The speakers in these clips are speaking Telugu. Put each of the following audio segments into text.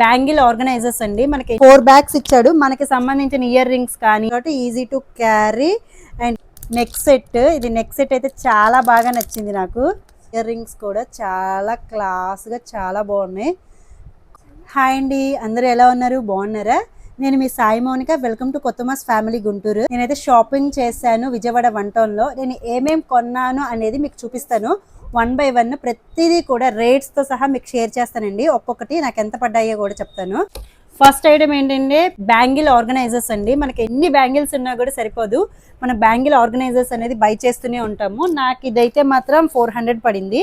బ్యాంగిల్ ఆర్గనైజర్స్ అండి. మనకి ఫోర్ బ్యాగ్స్ ఇచ్చాడు. మనకి సంబంధించిన ఇయర్ రింగ్స్ కానీ easy to carry and neck set ఇది నెక్ సెట్ అయితే చాలా బాగా నచ్చింది నాకు. ఇయర్ రింగ్స్ కూడా చాలా క్లాస్గా చాలా బాగున్నాయి. హాయ్ అండి. అందరూ ఎలా ఉన్నారు? బాగున్నారా? నేను మీ Sai Mounika. Welcome to Kothamas family Guntur నేనైతే షాపింగ్ చేశాను విజయవాడ వన్ టౌన్లో. నేను ఏమేమి కొన్నాను అనేది మీకు చూపిస్తాను. వన్ బై వన్ ప్రతిదీ కూడా రేట్స్తో సహా మీకు షేర్ చేస్తానండి. ఒక్కొక్కటి నాకు ఎంత పడ్డాయో కూడా చెప్తాను. ఫస్ట్ ఐటమ్ ఏంటంటే బ్యాంగిల్ ఆర్గనైజర్స్ అండి. మనకి ఎన్ని బ్యాంగిల్స్ ఉన్నా కూడా సరిపోదు. మన బ్యాంగిల్ ఆర్గనైజర్స్ అనేది బై చేస్తూనే ఉంటాము. నాకు ఇదైతే మాత్రం ఫోర్ హండ్రెడ్ పడింది.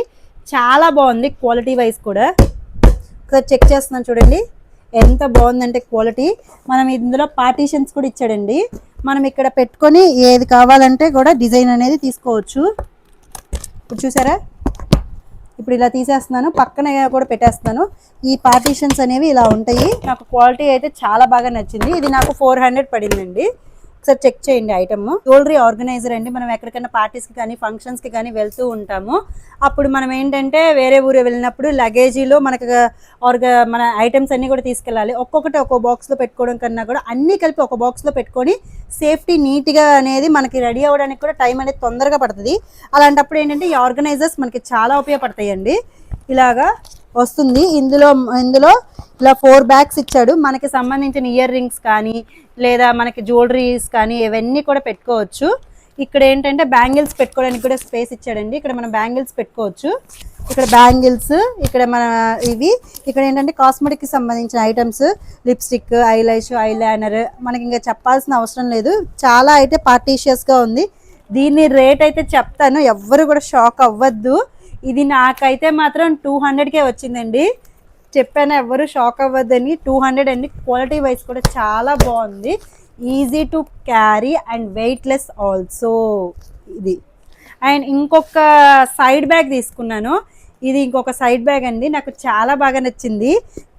చాలా బాగుంది క్వాలిటీ వైజ్ కూడా. ఒకసారి చెక్ చేస్తున్నాను చూడండి. ఎంత బాగుందంటే క్వాలిటీ మనం ఇందులో పార్టీషన్స్ కూడా ఇచ్చాడండి. మనం ఇక్కడ పెట్టుకొని ఏది కావాలంటే కూడా డిజైన్ అనేది తీసుకోవచ్చు. ఇప్పుడు చూసారా? ఇప్పుడు ఇలా తీసేస్తున్నాను పక్కన కూడా పెట్టేస్తాను ఈ పార్టీషన్స్ అనేవి ఇలా ఉంటాయి. నాకు క్వాలిటీ అయితే చాలా బాగా నచ్చింది. ఇది నాకు ఫోర్ హండ్రెడ్ పడిందండి. ఒకసారి చెక్ చేయండి ఐటమ్. జ్యువెలరీ ఆర్గనైజర్ అండి. మనం ఎక్కడికైనా పార్టీస్కి కానీ ఫంక్షన్స్కి కానీ వెళ్తూ ఉంటాము. అప్పుడు మనం ఏంటంటే వేరే ఊరు వెళ్ళినప్పుడు లగేజీలో మనకు ఆర్గ మన ఐటమ్స్ అన్నీ కూడా తీసుకెళ్ళాలి. ఒక్కొక్కటి ఒక్కో బాక్స్లో పెట్టుకోవడం కన్నా కూడా అన్నీ కలిపి ఒక బాక్స్లో పెట్టుకొని సేఫ్టీ నీట్గా అనేది మనకి రెడీ అవ్వడానికి కూడా టైం అనేది తొందరగా పడుతుంది. అలాంటప్పుడు ఏంటంటే ఈ ఆర్గనైజర్స్ మనకి చాలా ఉపయోగపడతాయండి. ఇలాగా వస్తుంది. ఇందులో ఇందులో ఇలా ఫోర్ బ్యాగ్స్ ఇచ్చాడు. మనకి సంబంధించిన ఇయర్ రింగ్స్ కానీ లేదా మనకి జ్యువెలరీస్ కానీ ఇవన్నీ కూడా పెట్టుకోవచ్చు. ఇక్కడ ఏంటంటే బ్యాంగిల్స్ పెట్టుకోవడానికి కూడా స్పేస్ ఇచ్చాడండి. ఇక్కడ మనం బ్యాంగిల్స్ పెట్టుకోవచ్చు. ఇక్కడ బ్యాంగిల్స్ ఇక్కడ మన ఇవి. ఇక్కడ ఏంటంటే కాస్మెటిక్కి సంబంధించిన ఐటమ్స్ లిప్స్టిక్ ఐలైష్ ఐలైనర్ మనకి ఇంకా చెప్పాల్సిన అవసరం లేదు. చాలా అయితే పార్టీషియస్గా ఉంది. దీని రేట్ అయితే చెప్తాను. ఎవ్వరు కూడా షాక్ అవ్వద్దు. ఇది నాకైతే మాత్రం టూ హండ్రెడ్కే వచ్చిందండి. చెప్పాను ఎవరు షాక్ అవ్వద్దని. టూ హండ్రెడ్ అండి. క్వాలిటీ వైజ్ కూడా చాలా బాగుంది. Easy to carry and weightless also ఇది. అండ్ ఇంకొక సైడ్ బ్యాగ్ తీసుకున్నాను. ఇది ఇంకొక సైడ్ బ్యాగ్ అండి. నాకు చాలా బాగా నచ్చింది.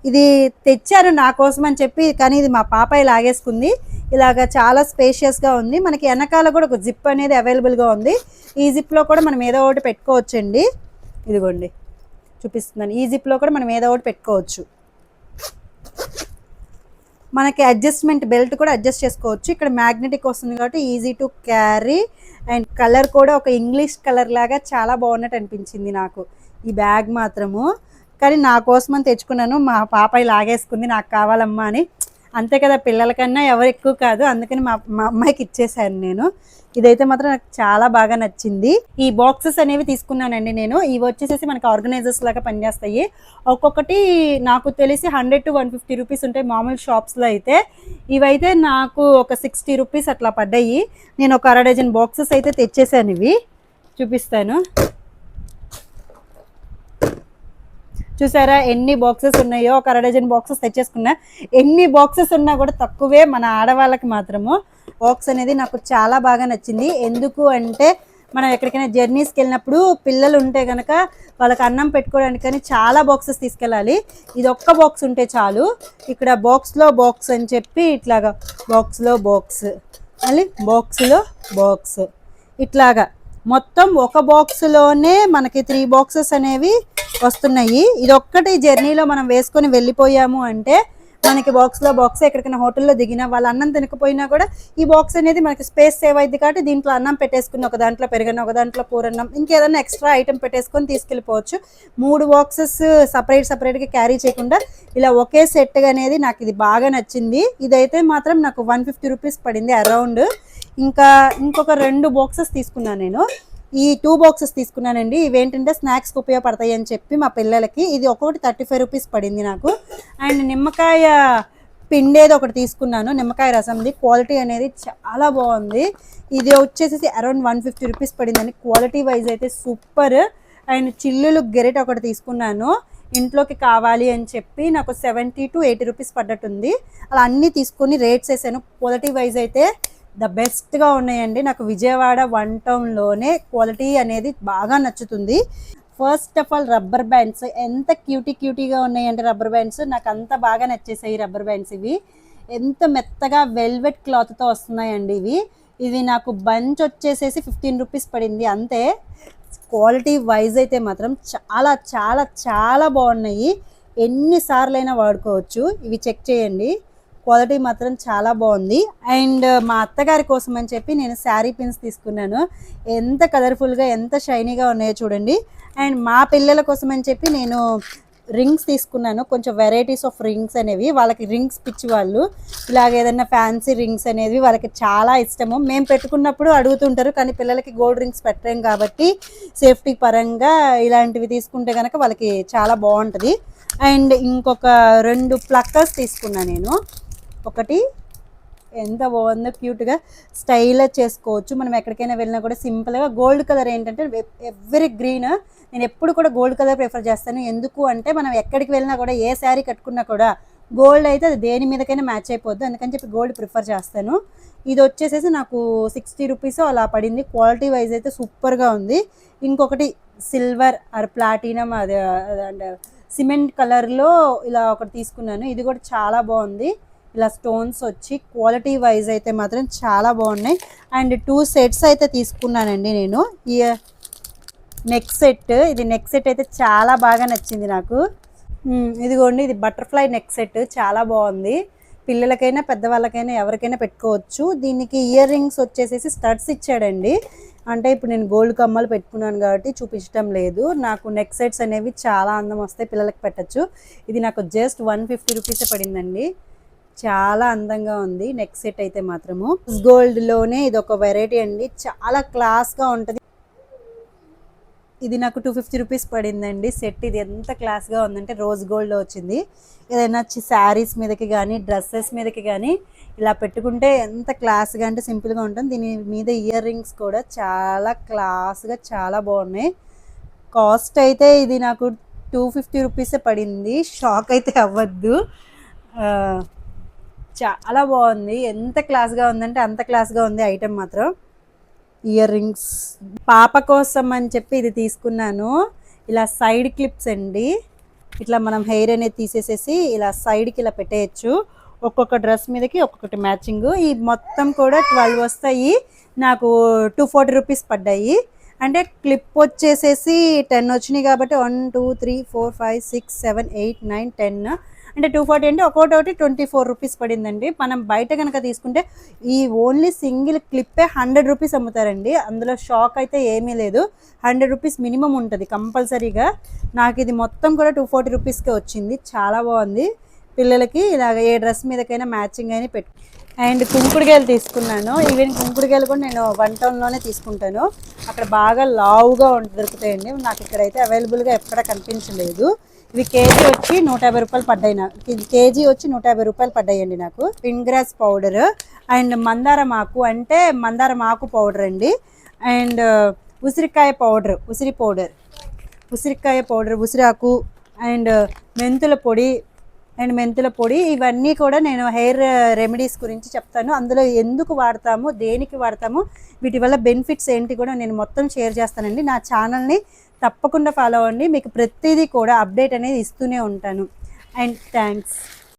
ఇది తెచ్చారు నా కోసం అని చెప్పి కానీ ఇది మా పాపాయి లాగేసుకుంది. ఇలాగ చాలా స్పేషియస్గా ఉంది. మనకి వెనకాల కూడా ఒక జిప్ అనేది అవైలబుల్గా ఉంది. ఈ జిప్లో కూడా మనం ఏదో ఒకటి పెట్టుకోవచ్చండి. ఇదిగోండి. చూపిస్తున్నాను. ఈ జిప్లో కూడా మనం ఏదో ఒకటి పెట్టుకోవచ్చు. మనకి అడ్జస్ట్మెంట్ బెల్ట్ కూడా అడ్జస్ట్ చేసుకోవచ్చు. ఇక్కడ మ్యాగ్నెటిక్ వస్తుంది కాబట్టి easy to carry and colour కూడా ఒక ఇంగ్లీష్ కలర్ లాగా చాలా బాగున్నట్టు అనిపించింది నాకు. ఈ బ్యాగ్ మాత్రము. కానీ నా కోసమని తెచ్చుకున్నాను. మా పాపాయి లాగేసుకుంది నాకు కావాలమ్మా అని. అంతే కదా పిల్లలకన్నా ఎవరు ఎక్కువ కాదు. అందుకని మా మా అమ్మాయికి ఇచ్చేసాను నేను. ఇదైతే మాత్రం నాకు చాలా బాగా నచ్చింది. ఈ బాక్సెస్ అనేవి తీసుకున్నానండి నేను. ఇవి వచ్చేసేసి మనకి ఆర్గనైజర్స్ లాగా పనిచేస్తాయి. ఒక్కొక్కటి నాకు తెలిసి hundred to one fifty rupees ఉంటాయి మామూలు షాప్స్లో అయితే. ఇవైతే నాకు ఒక సిక్స్టీ రూపీస్ అట్లా పడ్డాయి. నేను ఒక అర డజన్ బాక్సెస్ అయితే తెచ్చేసాను ఇవి. చూపిస్తాను. చూసారా? ఎన్ని బాక్సెస్ ఉన్నాయో ఒక అర డజన్ బాక్సెస్ తెచ్చేసుకున్నా. ఎన్ని బాక్సెస్ ఉన్నా కూడా తక్కువే మన ఆడవాళ్ళకి మాత్రము. బాక్స్ అనేది నాకు చాలా బాగా నచ్చింది. ఎందుకు అంటే మనం ఎక్కడికైనా జర్నీస్కి వెళ్ళినప్పుడు పిల్లలు ఉంటే కనుక వాళ్ళకి అన్నం పెట్టుకోవడానికి కానీ చాలా బాక్సెస్ తీసుకెళ్ళాలి. ఇది ఒక్క బాక్స్ ఉంటే చాలు. ఇక్కడ బాక్స్లో బాక్స్ అని చెప్పి ఇట్లాగా బాక్స్లో బాక్స్ మళ్ళీ బాక్స్లో బాక్స్ ఇట్లాగా. మొత్తం ఒక బాక్స్లోనే మనకి త్రీ బాక్సెస్ అనేవి వస్తున్నాయి. ఇది ఒక్కటి జర్నీలో మనం వేసుకొని వెళ్ళిపోయాము అంటే మనకి బాక్స్లో బాక్స్ ఎక్కడికైనా హోటల్లో దిగినా వాళ్ళు అన్నం తినకపోయినా కూడా ఈ బాక్స్ అనేది మనకి స్పేస్ సేవ్ అయింది కాబట్టి దీంట్లో అన్నం పెట్టేసుకుని ఒక దాంట్లో పెరగను ఒక దాంట్లో కూరన్నం ఇంకేదైనా ఎక్స్ట్రా ఐటెం పెట్టేసుకొని తీసుకెళ్ళిపోవచ్చు. మూడు బాక్సెస్ సపరేట్ సపరేట్గా క్యారీ చేయకుండా ఇలా ఒకే సెట్గా అనేది నాకు ఇది బాగా నచ్చింది. ఇదైతే మాత్రం నాకు వన్ ఫిఫ్టీ రూపీస్ పడింది అరౌండ్ ఇంకా ఇంకొక రెండు బాక్సెస్ తీసుకున్నాను నేను. ఈ టూ బాక్సెస్ తీసుకున్నానండి. ఇవేంటంటే స్నాక్స్కి ఉపయోగపడతాయి అని చెప్పి మా పిల్లలకి ఇది ఒక్కొక్కటి థర్టీ ఫైవ్ రూపీస్ పడింది నాకు. అండ్ నిమ్మకాయ పిండేది ఒకటి తీసుకున్నాను నిమ్మకాయ రసంది. క్వాలిటీ అనేది చాలా బాగుంది. ఇది వచ్చేసి అరౌండ్ వన్ ఫిఫ్టీ రూపీస్ పడిందండి. క్వాలిటీ వైజ్ అయితే సూపర్ అండ్ చిల్లులు గెరెట్ ఒకటి తీసుకున్నాను. ఇంట్లోకి కావాలి అని చెప్పి నాకు సెవెంటీ టు ఎయిటీ రూపీస్ పడ్డట్టుంది. అలా అన్నీ తీసుకొని రేట్స్ వేసాను క్వాలిటీ వైజ్ అయితే ద బెస్ట్గా ఉన్నాయండి. నాకు విజయవాడ వన్ టౌన్లోనే క్వాలిటీ అనేది బాగా నచ్చుతుంది. First of all rubber bands ఎంత క్యూటీ క్యూటీగా ఉన్నాయంటే రబ్బర్ బ్యాండ్స్ నాకు అంత బాగా నచ్చేసాయి రబ్బర్ బ్యాండ్స్ ఇవి. ఎంత మెత్తగా వెల్వెట్ క్లాత్తో వస్తున్నాయండి ఇవి. ఇది నాకు బంచ్ వచ్చేసేసి ఫిఫ్టీన్ రూపీస్ పడింది అంతే. క్వాలిటీ వైజ్ అయితే మాత్రం చాలా చాలా చాలా బాగున్నాయి. ఎన్నిసార్లైనా వాడుకోవచ్చు. ఇవి చెక్ చేయండి. క్వాలిటీ మాత్రం చాలా బాగుంది. అండ్ మా అత్తగారి కోసం అని చెప్పి నేను శారీ పిన్స్ తీసుకున్నాను. ఎంత కలర్ఫుల్గా ఎంత షైనీగా ఉన్నాయో చూడండి. అండ్ మా పిల్లల కోసం అని చెప్పి నేను రింగ్స్ తీసుకున్నాను. కొంచెం వెరైటీస్ ఆఫ్ రింగ్స్ అనేవి. వాళ్ళకి రింగ్స్ పిచ్చి వాళ్ళు. ఇలాగ ఏదైనా ఫ్యాన్సీ రింగ్స్ అనేవి వాళ్ళకి చాలా ఇష్టము. మేము పెట్టుకున్నప్పుడు అడుగుతుంటారు కానీ పిల్లలకి గోల్డ్ రింగ్స్ పెట్టలేం కాబట్టి సేఫ్టీ పరంగా ఇలాంటివి తీసుకుంటే కనుక వాళ్ళకి చాలా బాగుంటుంది. అండ్ ఇంకొక రెండు ప్లక్కర్స్ తీసుకున్నాను నేను. ఒకటి. ఎంత బాగుందో క్యూట్గా స్టైల్గా చేసుకోవచ్చు. మనం ఎక్కడికైనా వెళ్ళినా కూడా సింపుల్గా గోల్డ్ కలర్ ఏంటంటే ఎవ్రీ గ్రీన్ నేను ఎప్పుడు కూడా గోల్డ్ కలర్ ప్రిఫర్ చేస్తాను. ఎందుకు అంటే మనం ఎక్కడికి వెళ్ళినా కూడా ఏ శారీ కట్టుకున్నా కూడా గోల్డ్ అయితే అది దేని మీదకైనా మ్యాచ్ అయిపోద్ది. అందుకని చెప్పి గోల్డ్ ప్రిఫర్ చేస్తాను. ఇది వచ్చేసేసి నాకు సిక్స్టీ రూపీస్ అలా పడింది. క్వాలిటీ వైజ్ అయితే సూపర్గా ఉంది. ఇంకొకటి సిల్వర్ ఆర్ ప్లాటినం అది అండ్ సిమెంట్ కలర్లో ఇలా ఒకటి తీసుకున్నాను. ఇది కూడా చాలా బాగుంది. ఇలా స్టోన్స్ వచ్చి క్వాలిటీ వైజ్ అయితే మాత్రం చాలా బాగున్నాయి. అండ్ టూ సెట్స్ అయితే తీసుకున్నానండి నేను. ఈ uh, నెక్ సెట్ ఇది నెక్ సెట్ అయితే చాలా బాగా నచ్చింది నాకు. Hmm, ఇదిగోండి ఇది బటర్ఫ్లై నెక్ సెట్ చాలా బాగుంది. పిల్లలకైనా పెద్దవాళ్ళకైనా ఎవరికైనా పెట్టుకోవచ్చు. దీనికి ఇయర్ రింగ్స్ వచ్చేసేసి స్టడ్స్ ఇచ్చాడండి. అంటే ఇప్పుడు నేను గోల్డ్ కమ్మలు పెట్టుకున్నాను కాబట్టి చూపించడం లేదు. నాకు నెక్ సెట్స్ అనేవి చాలా అందం వస్తాయి పిల్లలకి పెట్టచ్చు. ఇది నాకు జస్ట్ వన్ ఫిఫ్టీ రూపీసే పడిందండి. చాలా అందంగా ఉంది. నెక్ సెట్ అయితే మాత్రము గోల్డ్లోనే ఇది ఒక వెరైటీ అండి. చాలా క్లాస్గా ఉంటది. ఇది నాకు టూ ఫిఫ్టీ రూపీస్ పడిందండి. సెట్ ఇది ఎంత క్లాస్గా ఉందంటే రోజ్ గోల్డ్లో వచ్చింది. ఏదైనా శారీస్ మీదకి కానీ డ్రెస్సెస్ మీదకి కానీ ఇలా పెట్టుకుంటే ఎంత క్లాస్గా అంటే సింపుల్గా ఉంటుంది. దీని మీద ఇయర్ రింగ్స్ కూడా చాలా క్లాస్గా చాలా బాగున్నాయి. కాస్ట్ అయితే ఇది నాకు టూ ఫిఫ్టీ రూపీసే పడింది. షాక్ అయితే అవ్వద్దు. చాలా బాగుంది. ఎంత క్లాస్గా ఉందంటే అంత క్లాస్గా ఉంది ఐటెం మాత్రం. ఇయర్ రింగ్స్ పాప కోసం అని చెప్పి ఇది తీసుకున్నాను. ఇలా సైడ్ క్లిప్స్ అండి. ఇట్లా మనం హెయిర్ అనేది తీసేసేసి ఇలా సైడ్కి ఇలా పెట్టేయచ్చు. ఒక్కొక్క డ్రెస్ మీదకి ఒక్కొక్కటి మ్యాచింగ్ ఈ మొత్తం కూడా ట్వెల్వ్ వస్తాయి. నాకు టూ ఫార్టీ రూపీస్ పడ్డాయి. అంటే క్లిప్ వచ్చేసేసి టెన్ వచ్చినాయి కాబట్టి one two three four five six seven eight nine ten అంటే టూ ఫార్టీ అంటే ఒక్కొక్కటి ట్వంటీ ఫోర్ రూపీస్ పడిందండి. మనం బయట కనుక తీసుకుంటే ఈ ఓన్లీ సింగిల్ క్లిప్పే హండ్రెడ్ రూపీస్ అమ్ముతారండి. అందులో షాక్ అయితే ఏమీ లేదు. హండ్రెడ్ రూపీస్ మినిమం ఉంటుంది కంపల్సరీగా. నాకు ఇది మొత్తం కూడా టూ ఫార్టీ రూపీస్కే వచ్చింది. చాలా బాగుంది. పిల్లలకి ఇలాగ ఏ డ్రెస్ మీదకైనా మ్యాచింగ్ అయినా పెట్టు. అండ్ కుంకుడుకాయలు తీసుకున్నాను. ఈవెన్ కుంకుడుకాయలు కూడా నేను వన్ టౌన్లోనే తీసుకుంటాను. అక్కడ బాగా లావుగా దొరుకుతాయండి. నాకు ఇక్కడైతే అవైలబుల్గా ఎక్కడ కనిపించలేదు. ఇవి కేజీ వచ్చి నూట యాభై రూపాయలు పడ్డాయి నాకు కేజీ వచ్చి నూట యాభై రూపాయలు పడ్డాయండి నాకు. పింగ్రాస్ పౌడర్. అండ్ మందారం ఆకు అంటే మందారం ఆకు పౌడర్ అండి. అండ్ ఉసిరికాయ పౌడర్ ఉసిరి పౌడర్. ఉసిరికాయ పౌడర్ ఉసిరాకు అండ్ మెంతుల పొడి అండ్ మెంతుల పొడి ఇవన్నీ కూడా నేను హెయిర్ రెమెడీస్ గురించి చెప్తాను. అందులో ఎందుకు వాడతాము దేనికి వాడతాము వీటి వల్ల బెనిఫిట్స్ ఏంటి కూడా నేను మొత్తం షేర్ చేస్తానండి. నా ఛానల్ని తప్పకుండా ఫాలో అవ్వండి. మీకు ప్రతిదీ కూడా అప్డేట్ అనేది ఇస్తూనే ఉంటాను. And thanks.